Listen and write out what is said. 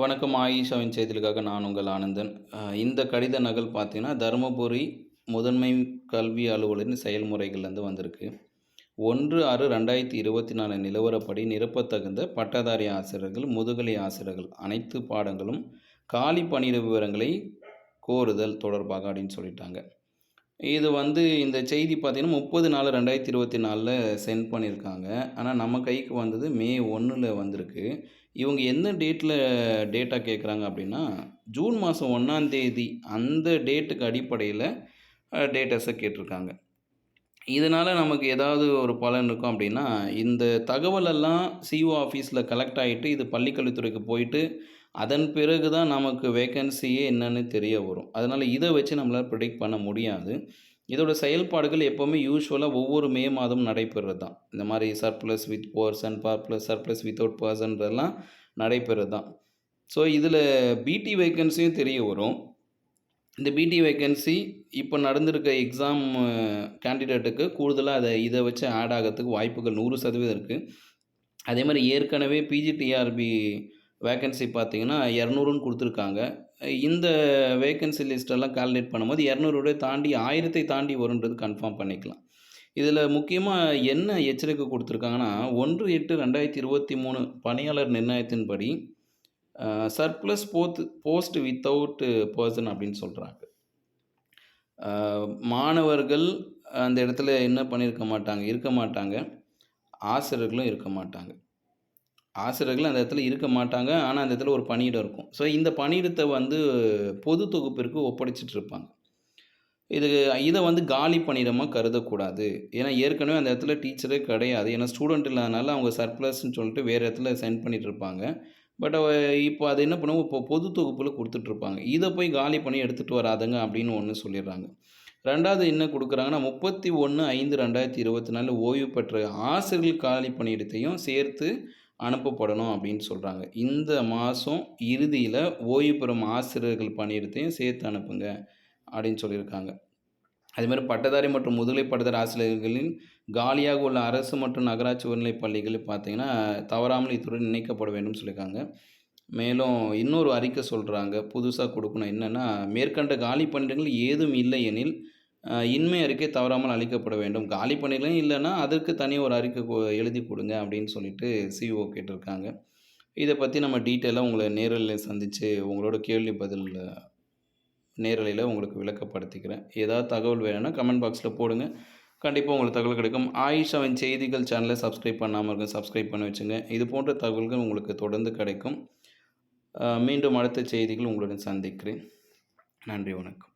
வணக்கம் ஆயிஷாவின் செய்திகளுக்காக நான் உங்கள் ஆனந்தன். இந்த கடித நகல் பார்த்தீங்கன்னா தருமபுரி முதன்மை கல்வி அலுவலரின் செயல்முறைகள்லேருந்து வந்திருக்கு. ஒன்று ஆறு ரெண்டாயிரத்தி இருபத்தி நாலு நிலவரப்படி நிரப்பத்தகுந்த பட்டதாரி ஆசிரியர்கள் முதுகலை ஆசிரியர்கள் அனைத்து பாடங்களும் காலி பணியிட விவரங்களை கோருதல் தொடர்பாக அப்படின்னு சொல்லிட்டாங்க. இது வந்து இந்த செய்தி பார்த்திங்கன்னா முப்பது நாலு ரெண்டாயிரத்தி இருபத்தி நாலில் சென்ட் பண்ணியிருக்காங்க. ஆனால் நம்ம கைக்கு வந்தது மே ஒன்றில் வந்திருக்கு. இவங்க எந்த டேட்டில் டேட்டா கேட்குறாங்க அப்படின்னா ஜூன் மாதம் ஒன்றாந்தேதி அந்த டேட்டுக்கு அடிப்படையில் டேட்டஸை கேட்டிருக்காங்க. இதனால் நமக்கு ஏதாவது ஒரு பலன் இருக்கும் அப்படின்னா இந்த தகவலெல்லாம் சிஓ ஆஃபீஸில் கலெக்ட் ஆகிட்டு இது பள்ளிக்கல்வித்துறைக்கு போயிட்டு அதன் பிறகு தான் நமக்கு வேக்கன்சியே என்னன்னு தெரிய வரும். அதனால் இதை வச்சு நம்மளால் ப்ரிடிக்ட் பண்ண முடியாது. இதோட செயல்பாடுகள் எப்போவுமே யூஸ்வலாக ஒவ்வொரு மே மாதம் நடைபெறுறது தான் இந்த மாதிரி surplus with person surplus surplus without பர்சன்றதெல்லாம் நடைபெறுறது தான் ஸோ இதில் பிடி வேக்கன்சியும் தெரிய வரும். இந்த பிடி வேக்கன்சி இப்போ நடந்திருக்க எக்ஸாம் கேண்டிடேட்டுக்கு கூடுதலாக அதை இதை வச்சு ஆட் ஆகிறதுக்கு வாய்ப்புகள் நூறு சதவீதம் இருக்குது அதே மாதிரி ஏற்கனவே பிஜிடிஆர்பி வேக்கன்சி பார்த்தீங்கன்னா இரநூறுன்னு கொடுத்துருக்காங்க. இந்த வேக்கன்சி லிஸ்ட்டெல்லாம் கால்குலேட் பண்ணும்போது இரநூறுடைய தாண்டி ஆயிரத்தை தாண்டி வருன்றது கன்ஃபார்ம் பண்ணிக்கலாம். இதில் முக்கியமாக என்ன எச்சரிக்கை கொடுத்துருக்காங்கன்னா ஒன்று எட்டு ரெண்டாயிரத்தி இருபத்தி மூணு பணியாளர் நிர்ணயத்தின்படி surplus both post without person அப்படின்னு சொல்கிறாங்க மாணவர்கள் அந்த இடத்துல என்ன பண்ணியிருக்க மாட்டாங்க? இருக்க மாட்டாங்க. ஆசிரியர்களும் இருக்க மாட்டாங்க. ஆசிரியர்கள் அந்த இடத்துல இருக்க மாட்டாங்க. ஆனால் அந்த இடத்துல ஒரு பணியிடம் இருக்கும். ஸோ இந்த பணியிடத்தை வந்து பொது தொகுப்பிற்கு ஒப்படைச்சிட்டு இருப்பாங்க. இது இதை வந்து காலி பணியிடமாக கருதக்கூடாது. ஏன்னா ஏற்கனவே அந்த இடத்துல டீச்சரே கிடையாது. ஏன்னா ஸ்டூடெண்ட் இல்லாதனால அவங்க சர்ப்ளஸ்ன்னு சொல்லிட்டு வேறு இடத்துல சென்ட் பண்ணிகிட்டு இருப்பாங்க. பட் இப்போ அது என்ன பண்ணுவோம் இப்போ பொது தொகுப்பில் கொடுத்துட்ருப்பாங்க. இதை போய் காலி பண்ணி எடுத்துகிட்டு வராதுங்க அப்படின்னு ஒன்று சொல்லிடுறாங்க. ரெண்டாவது என்ன கொடுக்குறாங்கன்னா முப்பத்தி ஒன்று ஐந்து ரெண்டாயிரத்தி இருபத்தி நாலு ஓய்வு பெற்ற ஆசிரியர்கள் காலி பணியிடத்தையும் சேர்த்து அனுப்பப்படணும் அப்படின்னு சொல்கிறாங்க இந்த மாதம் இறுதியில் ஓய்வு பெறும் ஆசிரியர்கள் பணியிடத்தையும் சேர்த்து அனுப்புங்க அப்படின்னு சொல்லியிருக்காங்க. அதுமாதிரி பட்டதாரி மற்றும் முதுகலை பட்டதாரி ஆசிரியர்களின் காலியாக உள்ள அரசு மற்றும் நகராட்சி உயர்நிலை பள்ளிகளில் பார்த்தீங்கன்னா தவறாமல் இத்துடன் இணைக்கப்பட வேண்டும் சொல்லியிருக்காங்க. மேலும் இன்னொரு அறிக்கை சொல்கிறாங்க புதுசாக கொடுக்கணும். என்னென்னா மேற்கண்ட காலி பணியிடங்கள் ஏதும் இல்லை எனில் இன்மை அறிக்கை தவறாமல் அளிக்கப்பட வேண்டும். காலி பணியிடம் இல்லைன்னா அதற்கு தனி ஒரு அறிக்கை எழுதி கொடுங்க அப்படின்னு சொல்லிட்டு சிஓ கேட்டிருக்காங்க. இதை பற்றி நம்ம டீட்டெயிலாக உங்களை நேரலில் சந்தித்து உங்களோட கேள்வி பதில் நேரலையில் உங்களுக்கு விளக்கப்படுத்திக்கிறேன். ஏதாவது தகவல் வேணும்னா கமெண்ட் பாக்ஸில் போடுங்க. கண்டிப்பாக உங்களுக்கு தகவல் கிடைக்கும். ஆயிஷாவின் செய்திகள் சேனலை சப்ஸ்கிரைப் பண்ணாமல் இருக்கும் சப்ஸ்கிரைப் பண்ணி வச்சுங்க. இது போன்ற தகவல்கள் உங்களுக்கு தொடர்ந்து கிடைக்கும். மீண்டும் அடுத்த செய்திகள் உங்களுடன் சந்திக்கிறேன். நன்றி வணக்கம்.